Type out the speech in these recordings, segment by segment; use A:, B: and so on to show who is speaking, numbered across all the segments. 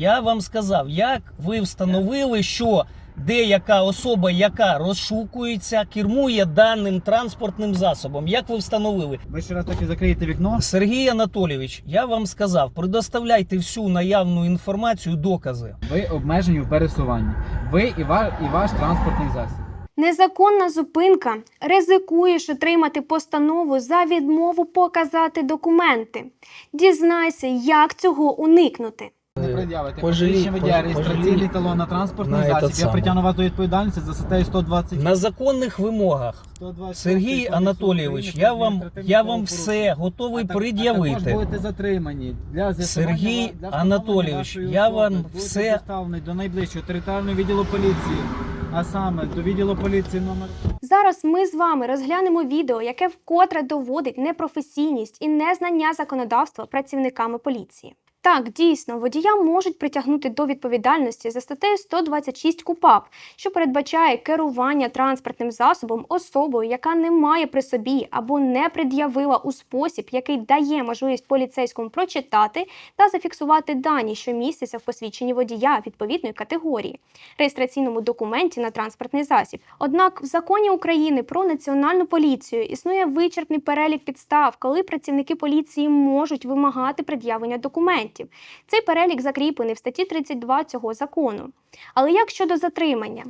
A: Я вам сказав, як ви встановили, що деяка особа, яка розшукується, кермує даним транспортним засобом. Як ви встановили?
B: Ви ще раз таки закриєте вікно.
A: Сергій Анатолійович, я вам сказав, предоставляйте всю наявну інформацію, докази.
B: Ви обмежені в пересуванні. Ви і, ва- і ваш транспортний засіб.
C: Незаконна зупинка. Ризикуєш отримати постанову за відмову показати документи. Дізнайся, як цього уникнути.
B: Не
A: Е,
B: пред'явите посвідчення водія, реєстраційний талон на транспортний
A: на
B: засіб. Я притягну вас до відповідальності за статтею 120.
A: На законних вимогах,
B: 120
A: Сергій Анатолійович, я вам, я вам все готовий
B: А так- А також
A: пред'явити.
B: будете затримані для
A: Сергій
B: для
A: Анатолійович, я вам все-
B: доставлені до найближчого територіального відділу поліції, а саме до відділу поліції номер
C: Зараз ми з вами розглянемо відео, яке вкотре доводить непрофесійність і незнання законодавства працівниками поліції. Так, дійсно, водія можуть притягнути до відповідальності за статтею 126 КУПАП, що передбачає керування транспортним засобом особою, яка не має при собі або не пред'явила у спосіб, який дає можливість поліцейському прочитати та зафіксувати дані, що містяться в посвідченні водія відповідної категорії, реєстраційному документі на транспортний засіб. Однак в законі України про національну поліцію існує вичерпний перелік підстав, коли працівники поліції можуть вимагати пред'явлення документів. Цей перелік закріплений в статті 32 цього закону. Але як щодо затримання?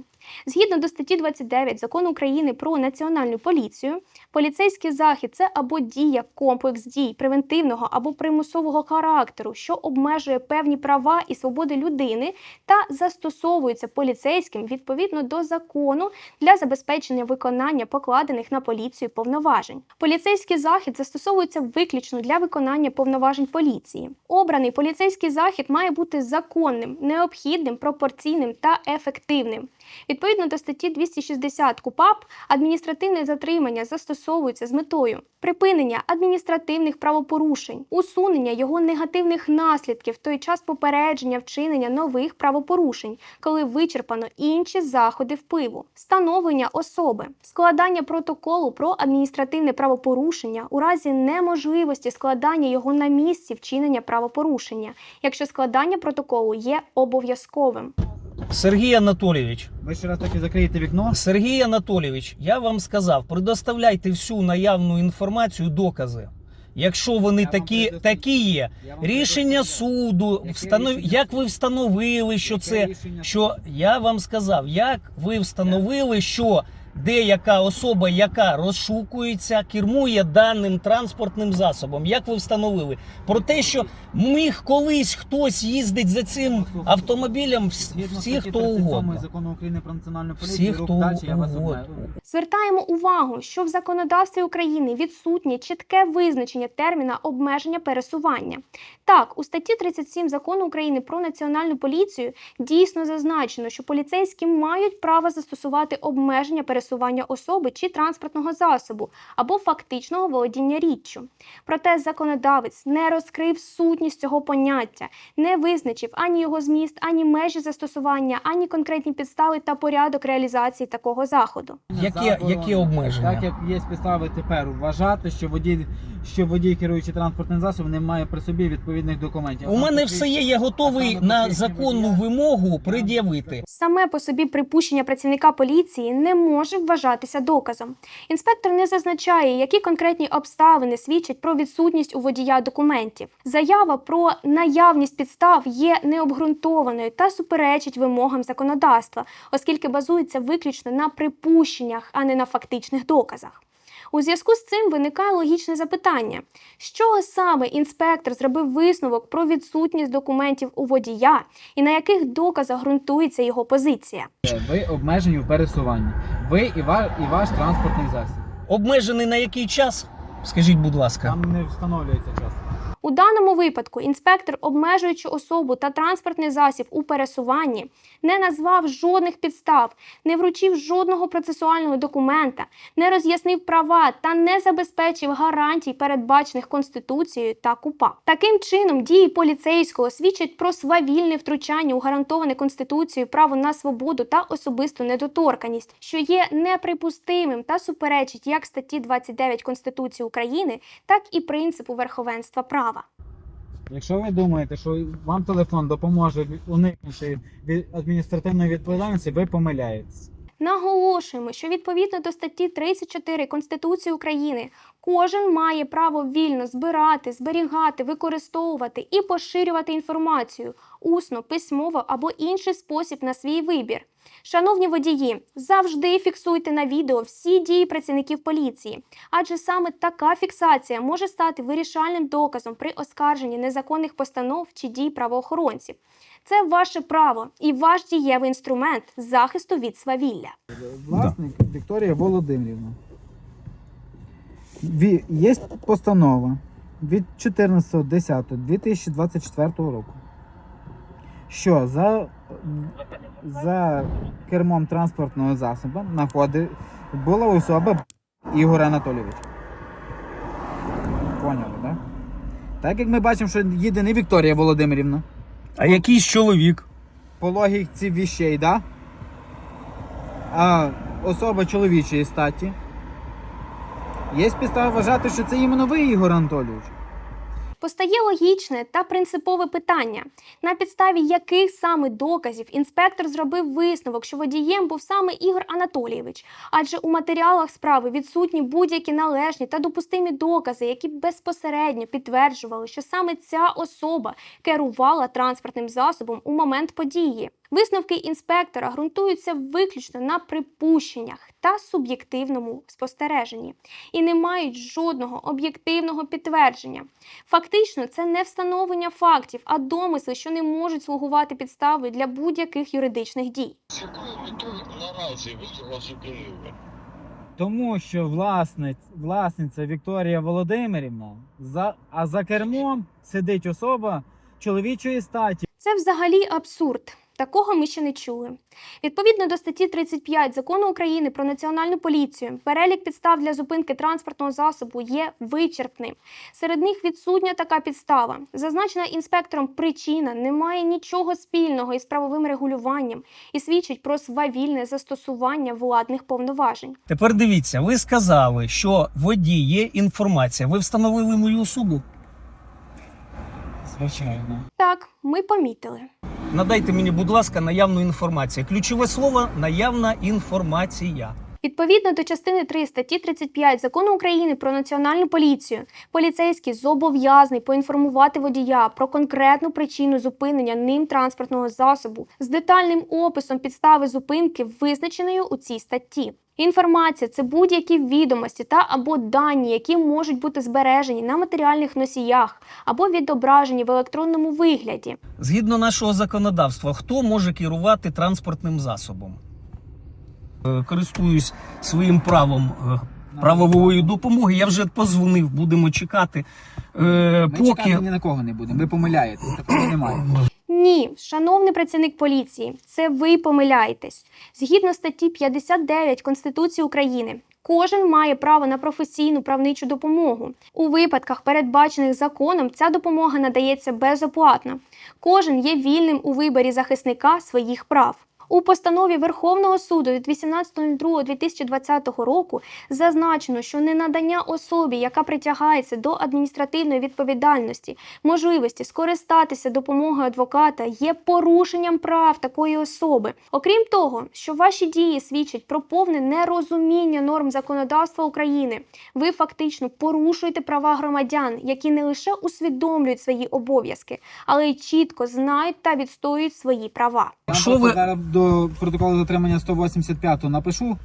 C: Згідно до статті 29 закону України про національну поліцію, поліцейський захід це або дія, комплекс дій превентивного або примусового характеру, що обмежує певні права і свободи людини та застосовується поліцейським відповідно до закону для забезпечення виконання покладених на поліцію повноважень. Поліцейський захід застосовується виключно для виконання повноважень поліції. Обраний поліцейський захід має бути законним, необхідним, пропорційним та ефективним. Відповідно до статті 260 КУПАП, адміністративне затримання застосовується з метою припинення адміністративних правопорушень, усунення його негативних наслідків в той час попередження вчинення нових правопорушень, коли вичерпано інші заходи впливу, встановлення особи, складання протоколу про адміністративне правопорушення у разі неможливості складання його на місці вчинення правопорушення, якщо складання протоколу є обов'язковим.
A: Сергій Анатолійович,
B: Ви ще раз таки закриєте вікно.
A: Сергій Анатолійович, я вам сказав, предоставляйте всю наявну інформацію, докази. Якщо вони
B: Я вам
A: такі,
B: предоставлю.
A: такі є,
B: Я вам
A: рішення
B: предоставляю.
A: суду,
B: Яке
A: встанов...
B: рішення
A: як ви встановили, що
B: Яке
A: це
B: рішення
A: що я вам сказав, як ви встановили, що деяка особа, яка розшукується, кермує даним транспортним засобом. Як ви встановили? Про те, що міг колись хтось їздить за цим автомобілем, вс- всі хто угодно.
B: закону України про національну поліцію, всі,
A: хто
B: далі, я вас
A: угодно.
C: Звертаємо увагу, що в законодавстві України відсутнє чітке визначення терміна обмеження пересування. Так, у статті 37 закону України про національну поліцію дійсно зазначено, що поліцейські мають право застосувати обмеження пересування особи чи транспортного засобу або фактичного володіння річчю. Проте законодавець не розкрив сутність цього поняття, не визначив ані його зміст, ані межі застосування, ані конкретні підстави та порядок реалізації такого заходу.
B: Заборонено.
A: які обмеження?
B: Так як є підстави тепер вважати, що водій, що водій керуючи транспортним засобом, не має при собі відповідних документів.
A: У мене все є, я готовий на законну
B: водія.
A: вимогу пред'явити.
C: Саме по собі припущення працівника поліції не може вважатися доказом. Інспектор не зазначає, які конкретні обставини свідчать про відсутність у водія документів. Заява про наявність підстав є необґрунтованою та суперечить вимогам законодавства, оскільки базується виключно на припущеннях, а не на фактичних доказах. У зв'язку з цим виникає логічне запитання: з чого саме інспектор зробив висновок про відсутність документів у водія і на яких доказах ґрунтується його позиція?
B: Ви обмежені в пересуванні. Ви і, ва, і ваш транспортний засіб.
A: Обмежений на який час? Скажіть, будь ласка.
B: Там не встановлюється час.
C: У даному випадку інспектор, обмежуючи особу та транспортний засіб у пересуванні, не назвав жодних підстав, не вручив жодного процесуального документа, не роз'яснив права та не забезпечив гарантій, передбачених Конституцією та КУПА. Таким чином, дії поліцейського свідчать про свавільне втручання у гарантоване Конституцією право на свободу та особисту недоторканість, що є неприпустимим та суперечить як статті 29 Конституції України, так і принципу верховенства права.
B: Якщо ви думаєте, що вам телефон допоможе уникнути від адміністративної відповідальності, ви помиляєтесь.
C: Наголошуємо, що відповідно до статті 34 Конституції України кожен має право вільно збирати, зберігати, використовувати і поширювати інформацію усно, письмово або інший спосіб на свій вибір. Шановні водії, завжди фіксуйте на відео всі дії працівників поліції, адже саме така фіксація може стати вирішальним доказом при оскарженні незаконних постанов чи дій правоохоронців. Це ваше право і ваш дієвий інструмент захисту від свавілля.
B: Власник Вікторія Володимирівна. Є постанова від 14.10.2024 року, що за, за кермом транспортного засобу находи, була особа Ігор Анатолійович. Поняли, так? Так як ми бачимо, що не Вікторія Володимирівна,
A: А якийсь чоловік.
B: по логіці віщей, да? А особа чоловічої статі. Є підстава вважати, що це іменно ви, Ігор Анатолійович.
C: Постає логічне та принципове питання, на підставі яких саме доказів інспектор зробив висновок, що водієм був саме Ігор Анатолійович, адже у матеріалах справи відсутні будь-які належні та допустимі докази, які безпосередньо підтверджували, що саме ця особа керувала транспортним засобом у момент події. Висновки інспектора ґрунтуються виключно на припущеннях та суб'єктивному спостереженні і не мають жодного об'єктивного підтвердження. Фактично, це не встановлення фактів, а домисли, що не можуть слугувати підставою для будь-яких юридичних дій.
D: З якою метою наразі ви його зупинили?
B: Тому що власниць, власниця Вікторія Володимирівна, за, а за кермом сидить особа чоловічої статі.
C: Це взагалі абсурд. Такого ми ще не чули. Відповідно до статті 35 закону України про національну поліцію, перелік підстав для зупинки транспортного засобу є вичерпним. Серед них відсутня така підстава. Зазначена інспектором причина не має нічого спільного із правовим регулюванням і свідчить про свавільне застосування владних повноважень.
A: Тепер дивіться, ви сказали, що в воді є інформація. Ви встановили мою особу?
B: Звичайно.
C: Так, ми помітили.
A: Надайте мені, будь ласка, наявну інформацію. Ключове слово наявна інформація.
C: Відповідно до частини 3 статті 35 закону України про національну поліцію, поліцейський зобов'язаний поінформувати водія про конкретну причину зупинення ним транспортного засобу з детальним описом підстави зупинки, визначеною у цій статті. Інформація це будь-які відомості та або дані, які можуть бути збережені на матеріальних носіях або відображені в електронному вигляді.
A: Згідно нашого законодавства, хто може керувати транспортним засобом? Е, Користуюсь своїм правом е, правової допомоги. Я вже позвонив, будемо чекати. Е,
B: Ми
A: Поки
B: чекати ні на кого не будемо. Ви помиляєтесь, такого немає.
C: Ні, шановний працівник поліції, це ви помиляєтесь. Згідно статті 59 Конституції України, кожен має право на професійну правничу допомогу. У випадках, передбачених законом, ця допомога надається безоплатно. Кожен є вільним у виборі захисника своїх прав. У постанові Верховного суду від 18.02.2020 року зазначено, що ненадання особі, яка притягається до адміністративної відповідальності, можливості скористатися допомогою адвоката є порушенням прав такої особи. Окрім того, що ваші дії свідчать про повне нерозуміння норм законодавства України, ви фактично порушуєте права громадян, які не лише усвідомлюють свої обов'язки, але й чітко знають та відстоюють свої права.
A: Що ви-
B: до протоколу затримання 185 напишу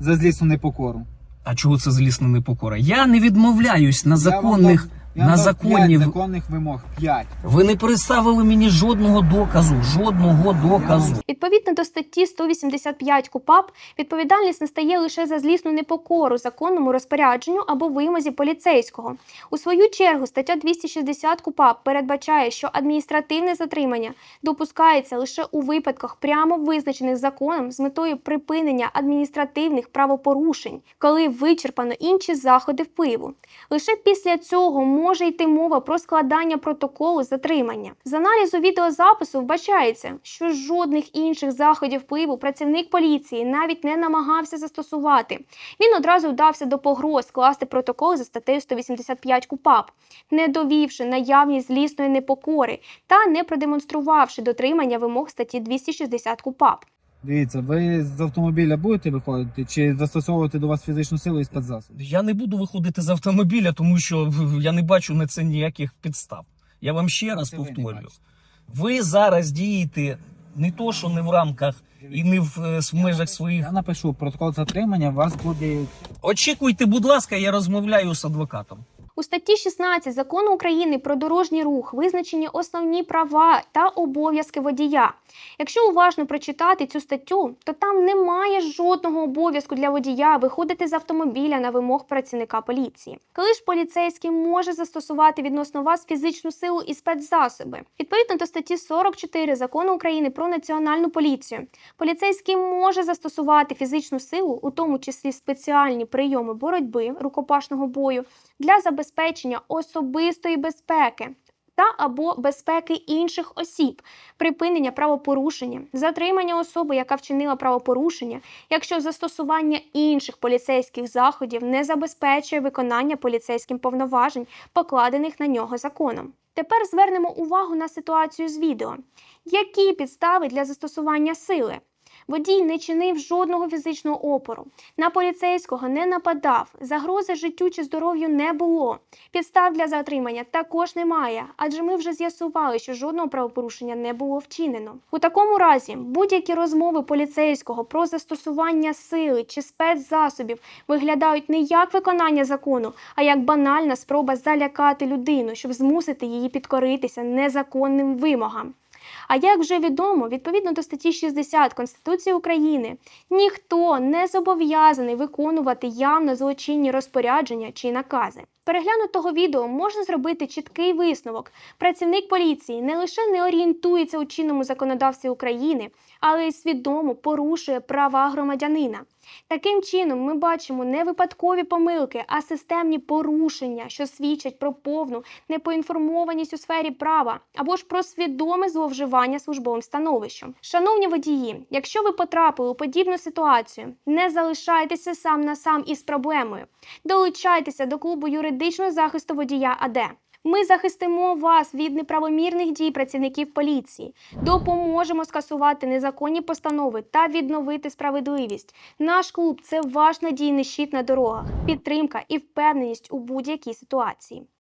B: за злісну непокору.
A: а чого це злісна непокора? Я не відмовляюсь на
B: Я вам
A: законних
B: я
A: на законні.
B: п'ять законних вимог. 5.
A: Ви не представили мені жодного доказу, жодного доказу.
C: Відповідно до статті 185 КУПАП, відповідальність настає лише за злісну непокору законному розпорядженню або вимозі поліцейського. У свою чергу, стаття 260 КУПАП передбачає, що адміністративне затримання допускається лише у випадках прямо визначених законом з метою припинення адміністративних правопорушень, коли вичерпано інші заходи впливу. Лише після цього може йти мова про складання протоколу затримання. З аналізу відеозапису вбачається, що жодних інших заходів впливу працівник поліції навіть не намагався застосувати. Він одразу вдався до погроз скласти протокол за статтею 185 КУПАП, не довівши наявність злісної непокори та не продемонструвавши дотримання вимог статті 260 КУПАП.
B: Дивіться, ви з автомобіля будете виходити чи застосовувати до вас фізичну силу і спецзасоб?
A: Я не буду виходити з автомобіля, тому що я не бачу на це ніяких підстав. Я вам ще раз
B: Це ви не
A: повторюю.
B: бачите.
A: Ви зараз дієте не то, що не в рамках і не в, е, в межах своїх.
B: Я напишу протокол затримання, вас буде
A: Очікуйте, будь ласка, я розмовляю з адвокатом.
C: У статті 16 закону України про дорожній рух визначені основні права та обов'язки водія. Якщо уважно прочитати цю статтю, то там немає жодного обов'язку для водія виходити з автомобіля на вимог працівника поліції. Коли ж поліцейський може застосувати відносно вас фізичну силу і спецзасоби, відповідно до статті 44 закону України про національну поліцію, поліцейський може застосувати фізичну силу, у тому числі спеціальні прийоми боротьби рукопашного бою для забезпечення особистої безпеки та або безпеки інших осіб, припинення правопорушення, затримання особи, яка вчинила правопорушення, якщо застосування інших поліцейських заходів не забезпечує виконання поліцейським повноважень, покладених на нього законом. Тепер звернемо увагу на ситуацію з відео. Які підстави для застосування сили? Водій не чинив жодного фізичного опору. На поліцейського не нападав, загрози життю чи здоров'ю не було. Підстав для затримання також немає, адже ми вже з'ясували, що жодного правопорушення не було вчинено. У такому разі будь-які розмови поліцейського про застосування сили чи спецзасобів виглядають не як виконання закону, а як банальна спроба залякати людину, щоб змусити її підкоритися незаконним вимогам. А як вже відомо, відповідно до статті 60 Конституції України, ніхто не зобов'язаний виконувати явно злочинні розпорядження чи накази. Переглянутого відео можна зробити чіткий висновок. Працівник поліції не лише не орієнтується у чинному законодавстві України, але й свідомо порушує права громадянина. Таким чином, ми бачимо не випадкові помилки, а системні порушення, що свідчать про повну непоінформованість у сфері права або ж про свідоме зловживання службовим становищем. Шановні водії, якщо ви потрапили у подібну ситуацію, не залишайтеся сам на сам із проблемою. Долучайтеся до клубу юридичного захисту водія АД. Ми захистимо вас від неправомірних дій працівників поліції, допоможемо скасувати незаконні постанови та відновити справедливість. Наш клуб це ваш надійний щит на дорогах, підтримка і впевненість у будь-якій ситуації.